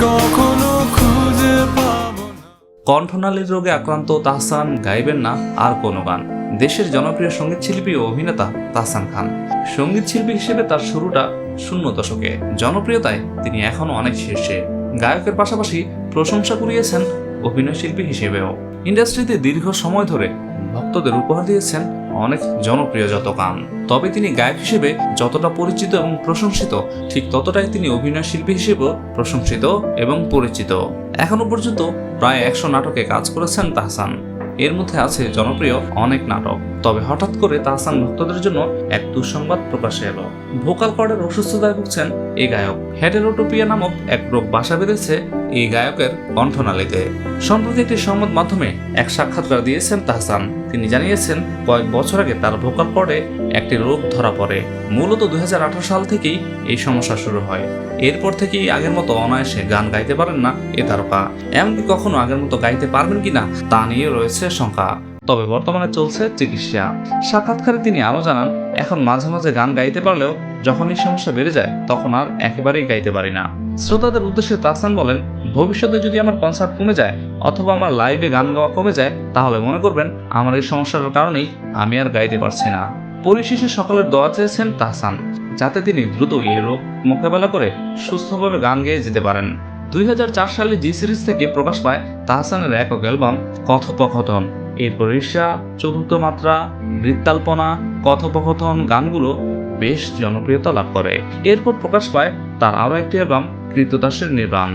কখনো খুঁজে কণ্ঠনালীর রোগে আক্রান্ত তাহসান গাইবেন না আর কোনো গান। দেশের জনপ্রিয় সংগীত শিল্পী ও অভিনেতা তাহসান খান। সংগীত শিল্পী হিসেবে তার শুরুটা শূন্য দশকে। জনপ্রিয়তায় তিনি এখনও অনেক শীর্ষে। গায়কের পাশাপাশি প্রশংসা কুড়িয়েছেন অভিনয় শিল্পী হিসেবেও। ইন্ডাস্ট্রিতে দীর্ঘ সময় ধরে ভক্তদের উপহার দিয়েছেন অনেক জনপ্রিয় যত গান তবে তিনি গায়ক হিসেবে যতটা পরিচিত এবং প্রশংসিত, ঠিক ততটাই তিনি অভিনয় শিল্পী হিসেবেও প্রশংসিত এবং পরিচিত। এখনও পর্যন্ত প্রায় একশো নাটকে কাজ করেছেন তাহসান। এর মধ্যে আছে জনপ্রিয় অনেক নাটক। তবে হঠাৎ করে তাহসান ভক্তদের জন্য এক দুঃসংবাদ প্রকাশে এলো। ভোকাল কর্ডের অসুস্থতায় ভুগছেন এই গায়ক। হেটেরোটোপিয়া নামক এক রোগ বাসা বেঁধেছে এই গায়কের কণ্ঠনালীতে সম্প্রতি একটি সংবাদ মাধ্যমে এক সাক্ষাৎকার দিয়েছেন তাহসান। তিনি জানিয়েছেন, কয়েক বছর আগে তার ভোকাল কর্ডে একটি রোগ ধরা পড়ে। মূলত দুই হাজার আঠারো সাল থেকেই এই সমস্যা শুরু হয়। এরপর থেকেই আগের মতো অনায়াসে গান গাইতে পারেন না এ তারকা। এমনকি কখনো আগের মতো গাইতে পারবেন কিনা তা নিয়ে রয়েছে শঙ্কা। তবে বর্তমানে চলছে চিকিৎসা। সাক্ষাৎকারে তিনি আরও জানান, এখন মাঝে মাঝে গান গাইতে পারলেও যখন এই সমস্যা বেড়ে যায়, তখন আর একেবারেই গাইতে পারি না। শ্রোতাদের উদ্দেশ্যে তাহসান বলেন, ভবিষ্যতে যদি আমার কনসার্ট কমে যায় অথবা আমার লাইভে গান গাওয়া কমে যায়, তাহলে মনে করবেন আমার এই সমস্যার কারণেই আমি আর গাইতে পারছি না। পরিশেষে সকলের দোয়া চেয়েছেন তাহসান, যাতে তিনি দ্রুত এই রোগ মোকাবেলা করে সুস্থভাবে গান গেয়ে যেতে পারেন। দুই হাজার চার সালে জি সিরিজ থেকে প্রকাশ পায় তাহসানের একক অ্যালবাম কথোপকথন। এরপর ঈর্ষা, চতুর্থ মাত্রা বৃত্তাল্পনা কথোপকথন গানগুলো বেশ জনপ্রিয়তা লাভ করে। এরপর প্রকাশ পায় তার আরও একটি অ্যালবাম, কৃতদাসের নির্বাণ,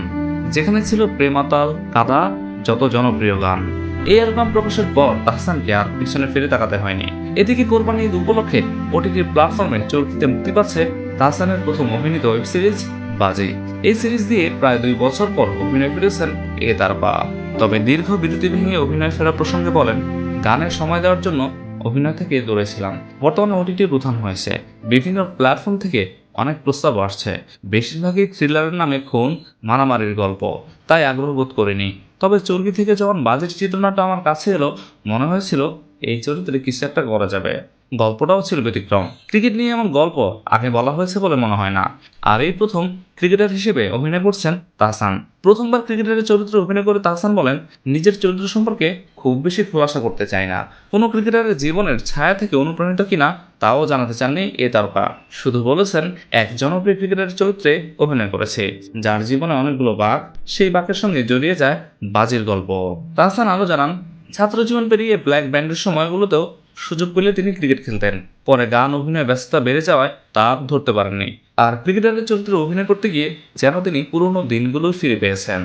যেখানে ছিল প্রেমাতাল, কাদা, যত জনপ্রিয় গান। এই অ্যালবাম প্রকাশের পর তাহসানকে আর পিছনে ফিরে তাকাতে হয়নি। এদিকে কোরবানি ঈদ উপলক্ষে ওটিটি প্ল্যাটফর্মে চলতিতে মুক্তি পাচ্ছে তাহসানের প্রথম অভিনীত ওয়েব সিরিজ বাজি। এই সিরিজ দিয়ে প্রায় দুই বছর পর অভিনয় ফিরেছেন এ তারকা। তবে দীর্ঘ বিরতি ভেঙে অভিনয় ফেরা প্রসঙ্গে বলেন, গানের সময় দেওয়ার জন্য অভিনয় থেকে দূরে ছিলাম বর্তমানে ওটিটি উত্থান হয়েছে। বিভিন্ন প্ল্যাটফর্ম থেকে অনেক প্রস্তাব আসছে। বেশিরভাগই থ্রিলারের নামে খুন, মারামারির গল্প। তাই আগ্রহ বোধ করিনি। তবে চর্বি থেকে যখন বাজেট চিত্রনাটা আমার কাছে এলো, মনে হয়েছিল এই চরিত্রে কিছু একটা করা যাবে। গল্পটাও ছিল ব্যতিক্রম। ক্রিকেট নিয়ে এমন গল্প আগে বলা হয়েছে বলে মনে হয় না। আর এই প্রথম ক্রিকেটার হিসেবে অভিনয় করছেন তাহসান। প্রথমবার ক্রিকেটারের চরিত্রে অভিনয় করে তাহসান বলেন, নিজের চরিত্র সম্পর্কে খুব বেশি খোলাসা করতে চায় না। কোনো ক্রিকেটারের জীবনের ছায়া থেকে অনুপ্রাণিত কিনা তাও জানাতে চাননি এ তারকা। শুধু বলেছেন, এক জনপ্রিয় ক্রিকেটারের চরিত্রে অভিনয় করেছে, যার জীবনে অনেকগুলো বাঘ সেই বাঘের সঙ্গে জড়িয়ে যায় বাজির গল্প। তাহসান আরও জানান ছাত্র জীবন পেরিয়ে ব্ল্যাক ব্যান্ডের সময়গুলোতেও সুযোগ পেলে তিনি ক্রিকেট খেলতেন। পরে গান, অভিনয়, ব্যস্ততা বেড়ে যাওয়ায় তা ধরতে পারেননি। আর ক্রিকেটারের চরিত্রে অভিনয় করতে গিয়ে যেন তিনি পুরনো দিনগুলো ফিরে পেয়েছেন।